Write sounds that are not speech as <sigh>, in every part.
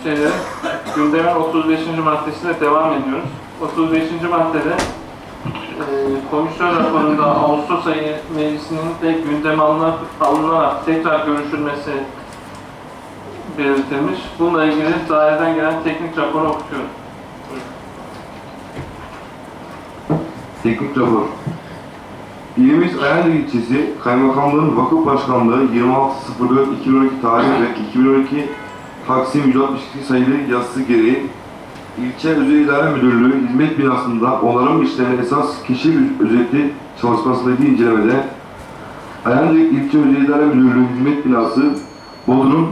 şeylere gündemin 35. maddesiyle devam ediyoruz. 35. maddede e, komisyon raporunda Ağustos ayı meclisinin de gündeme alına- alınarak tekrar görüşülmesi belirtilmiş. Bununla ilgili daireden gelen teknik raporu okutuyorum. Teknik rapor. İlimiz Ayancı ilçesi Kaymakamlığın Vakıf Başkanlığı 26.04.2012 tarih ve 2012 Taksim 162 sayılı yazısı gereği ilçe Özel İdare Müdürlüğü hizmet binasında onarım işlerine esas keşif özeti çalışmasındaki incelemede Ayancık İlçe Özel İdare Müdürlüğü hizmet binası Bodrum,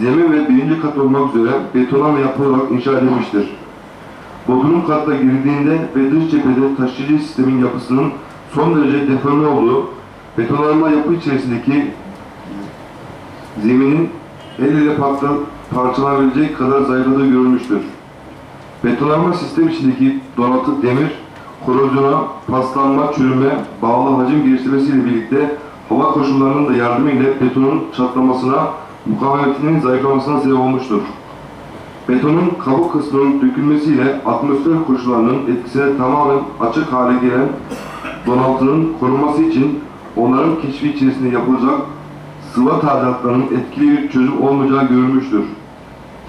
zemin ve birinci kat olmak üzere betonarme yapılarak inşa edilmiştir. Bodrum katta girdiğinde ve dış cephede taşıyıcı sistemin yapısının son derece deforme olduğu, betonarme yapı içerisindeki zeminin el ile parçalanabilecek kadar zayıfladığı görülmüştür. Betonarme sistem içindeki donatı demir, korozyona, paslanma, çürüme, bağlı hacim geliştirmesiyle birlikte hava koşullarının da yardımıyla betonun çatlamasına, mukavemetinin zayıflamasına sebep olmuştur. Betonun kabuk kısmının dökülmesiyle atmosfer koşullarının etkisine tamamen açık hale gelen donaltının korunması için onların keşfi içerisinde yapılacak sıva tadilatlarının etkili bir çözüm olmayacağı görülmüştür.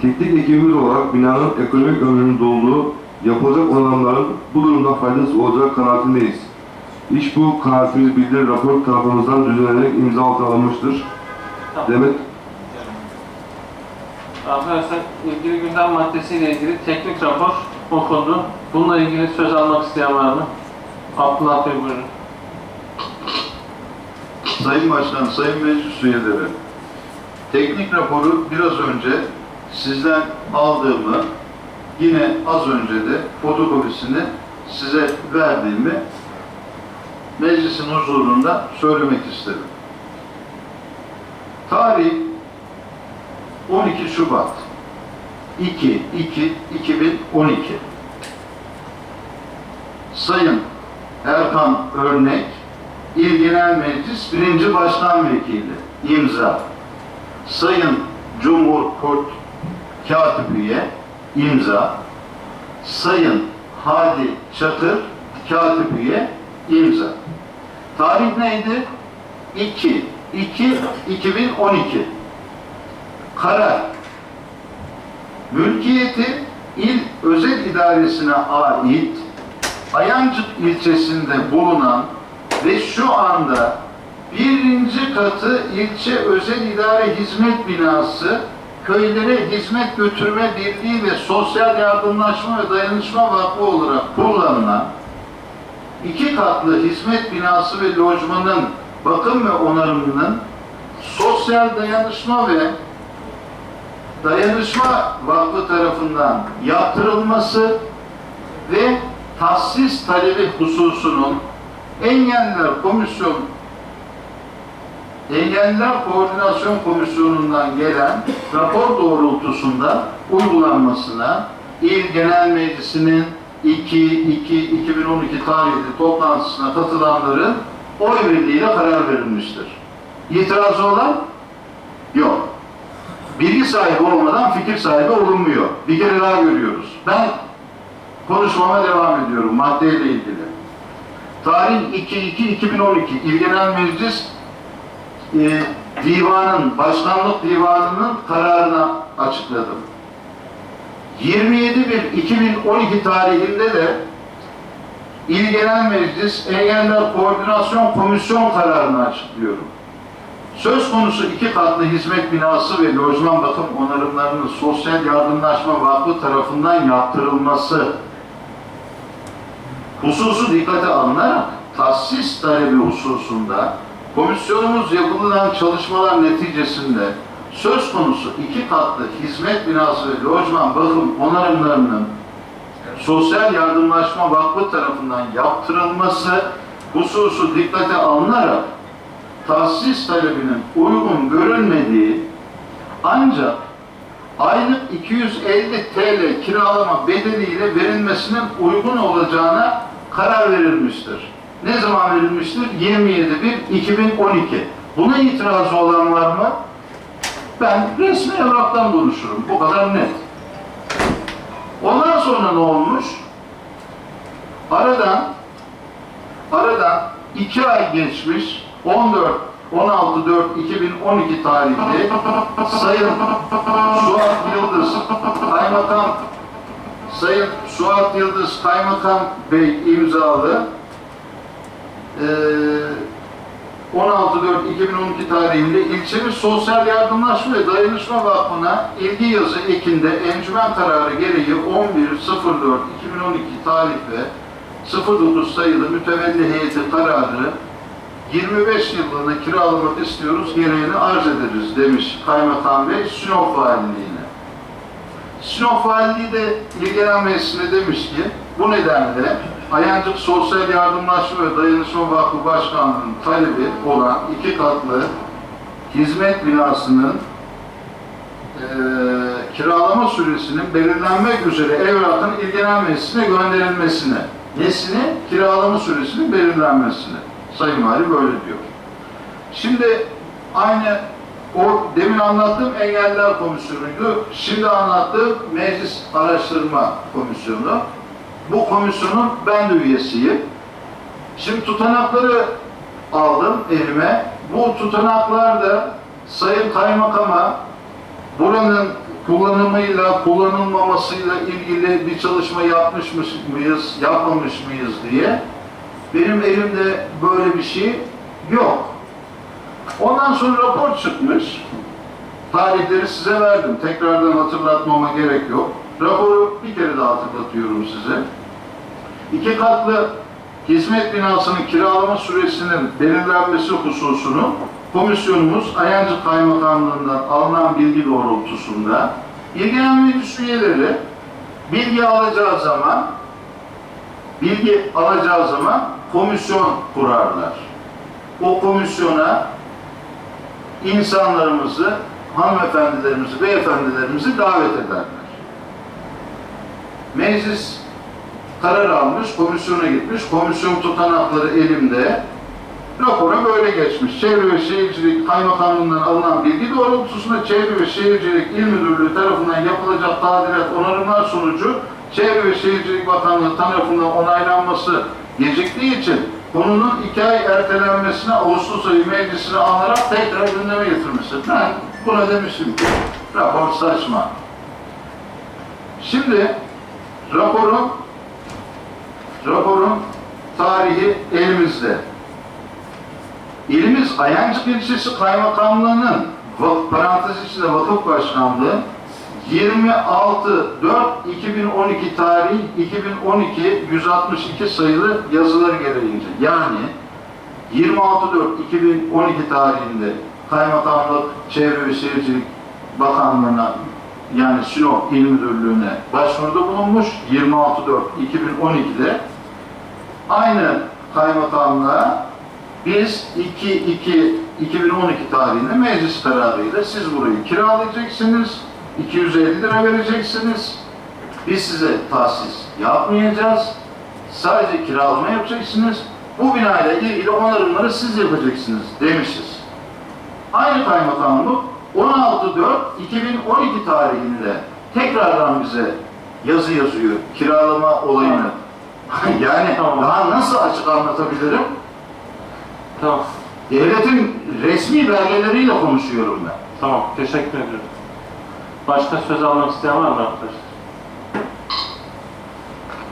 Teknik ekibimiz olarak binanın ekonomik ömrünün dolduğu yapılacak olanların bu durumda faydası olacağı kanaatindeyiz. İş bu kanaatimiz bildiri rapor tarafımızdan düzenlenerek imza altına alınmıştır. Demet Arkadaşlar ilgili gündem maddesiyle ilgili teknik rapor okundu. Bununla ilgili söz almak isteyen var mı? Abdullah Bey buyurun. Sayın Başkan, Sayın Meclis üyeleri, teknik raporu biraz önce sizden aldığımı, yine az önce de fotokopisini size verdiğimi meclisin huzurunda söylemek isterim. Tarih 12 Şubat 2 2 2012 Sayın Erkan Örnek İl Genel Meclis Birinci Başkan Vekili imza. Sayın Cumhur Kurt Katip Üye imza. Sayın Hadi Çakır Katip Üye imza. Tarih neydi? 2 2 2012 Karar Mülkiyeti il özel idaresine ait Ayancık ilçesinde bulunan ve şu anda birinci katı ilçe özel idare hizmet binası köylere hizmet götürme birliği ve sosyal yardımlaşma ve dayanışma vakfı olarak kullanılan iki katlı hizmet binası ve lojmanın bakım ve onarımının sosyal dayanışma ve dayanışma vakfı tarafından yaptırılması ve tahsis talebi hususunun Engeller Komisyon Engeller Koordinasyon Komisyonu'ndan gelen rapor doğrultusunda uygulanmasına İl Genel Meclisi'nin 2-2-2012 tarihli toplantısına katılanların oy birliğiyle karar verilmiştir. İtirazı olan? Yok. Bilgi sahibi olmadan fikir sahibi olunmuyor. Bir kere daha görüyoruz. Ben konuşmama devam ediyorum maddeyle ilgili. Tarih 2-2-2012 İl Genel Meclis e, Divanın, Başkanlık Divanı'nın kararını açıkladım. 27.1.2012 tarihinde de İl Meclis Engeller Koordinasyon Komisyon kararını açıklıyorum. Söz konusu iki katlı hizmet binası ve lojman bakım onarımlarının Sosyal Yardımlaşma Vakfı tarafından yaptırılması hususu dikkate alınarak tahsis talebi hususunda komisyonumuz yapılan çalışmalar neticesinde söz konusu iki katlı hizmet binası ve lojman bakım onarımlarının Sosyal Yardımlaşma Vakfı tarafından yaptırılması hususu dikkate alınarak tahsis talebinin uygun görülmediği ancak aylık 250 TL kiralama bedeliyle verilmesinin uygun olacağına karar verilmiştir. Ne zaman verilmiştir? 27.1.2012. Buna itirazı olan var mı? Ben resmi evraktan konuşurum. Bu kadar net. Ondan sonra ne olmuş? Aradan aradan iki ay geçmiş 14 16 4 2012 tarihli Sayın Suat Yıldız Kaymakam Sayın Suat Yıldız Kaymakam Bey imzalı eee 16.4.2012 tarihinde ilçemiz Sosyal Yardımlaşma ve Dayanışma Vakfı'na ilgi yazı ekinde encümen kararı gereği 11.04.2012 tarih ve 09 sayılı mütevelli heyeti kararı 25 yıllığına kiralamak istiyoruz, gereğini arz ederiz demiş Kaymakam Bey Sinop Valiliğine. Sinop Valiliği de ilgilenen meclisine demiş ki bu nedenle Ayancık Sosyal Yardımlaşma ve Dayanışma Vakfı Başkanlığı'nın talebi olan iki katlı hizmet binasının eee, kiralama süresinin belirlenmek üzere evrakın ilgilenen meclisine gönderilmesine, nesine kiralama süresinin belirlenmesine. Sayın Vali böyle diyor. Şimdi aynı o demin anlattığım engeller komisyonuydu. Şimdi anlattığım meclis araştırma komisyonu. Bu komisyonun ben de üyesiyim. Şimdi tutanakları aldım elime. Bu tutanaklar da Sayın Kaymakam'a buranın kullanımıyla, kullanılmamasıyla ilgili bir çalışma yapmış mıyız, yapmamış mıyız diye benim elimde böyle bir şey yok. Ondan sonra rapor çıkmış. Tarihleri size verdim. Tekrardan hatırlatmama gerek yok. Raporu bir kere daha hatırlatıyorum size. İki katlı hizmet binasının kiralama süresinin belirlenmesi hususunu komisyonumuz Ayancık Kaymakamlığı'ndan alınan bilgi doğrultusunda ilgilenen meclis üyeleri bilgi alacağı zaman bilgi alacağı zaman komisyon kurarlar. O komisyona insanlarımızı, hanımefendilerimizi, beyefendilerimizi davet ederler. Meclis karar almış, komisyona gitmiş, komisyon tutanakları elimde. Rapora böyle geçmiş. Çevre ve Şehircilik Kaymakamlığından alınan bilgi doğrultusunda Çevre ve Şehircilik İl Müdürlüğü tarafından yapılacak tadilat onarımlar sonucu Çevre ve Şehircilik Bakanlığı tarafından onaylanması geciktiği için konunun iki ay ertelenmesine Ağustos ayı meclisine alınarak tekrar gündeme getirmesi. Ben buna demiştim ki rapor saçma. Şimdi raporun raporun tarihi elimizde. İlimiz Ayancık İlçesi Kaymakamlığı'nın parantez içinde vakıf başkanlığı 26.4.2012 tarih 2012 162 sayılı yazıları gereğince. Yani 26.4.2012 tarihinde Kaymakamlık Çevre ve Şehircilik Bakanlığı'na yani Sinop İl Müdürlüğü'ne başvuruda bulunmuş. 26.4.2012'de aynı kaymakamlığa biz 2-2-2012 tarihinde meclis kararıyla siz burayı kiralayacaksınız, 250 lira vereceksiniz, biz size tahsis yapmayacağız, sadece kiralama yapacaksınız, bu binayla ilgili onarımları siz yapacaksınız demişiz. Aynı kaymakamlık 16.4.2012 tarihinde tekrardan bize yazı yazıyor kiralama olayını. <laughs> yani Tamam. daha nasıl açık anlatabilirim? Tamam. Devletin resmi belgeleriyle konuşuyorum ben. Tamam. Teşekkür ediyorum. Başka söz almak isteyen var mı arkadaşlar?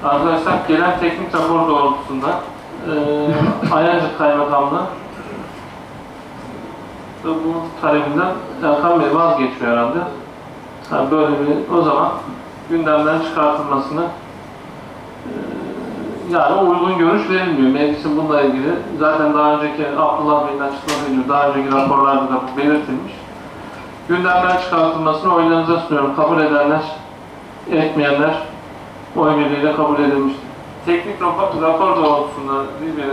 Arkadaşlar gelen teknik rapor doğrultusunda <laughs> eee Ayancık Kaymakamlığı ve bu talebinden Erkan Bey vazgeçiyor herhalde. Ha, böyle bir o zaman gündemden çıkartılmasını eee, yani uygun görüş verilmiyor. Meclisin bununla ilgili zaten daha önceki Abdullah Bey'in açıkladığı gibi daha önceki raporlarda da belirtilmiş. Gündemden çıkartılmasını oylarınıza sunuyorum. Kabul edenler, etmeyenler oy birliğiyle kabul edilmiştir. Teknik rapor, rapor doğrultusunda değil mi?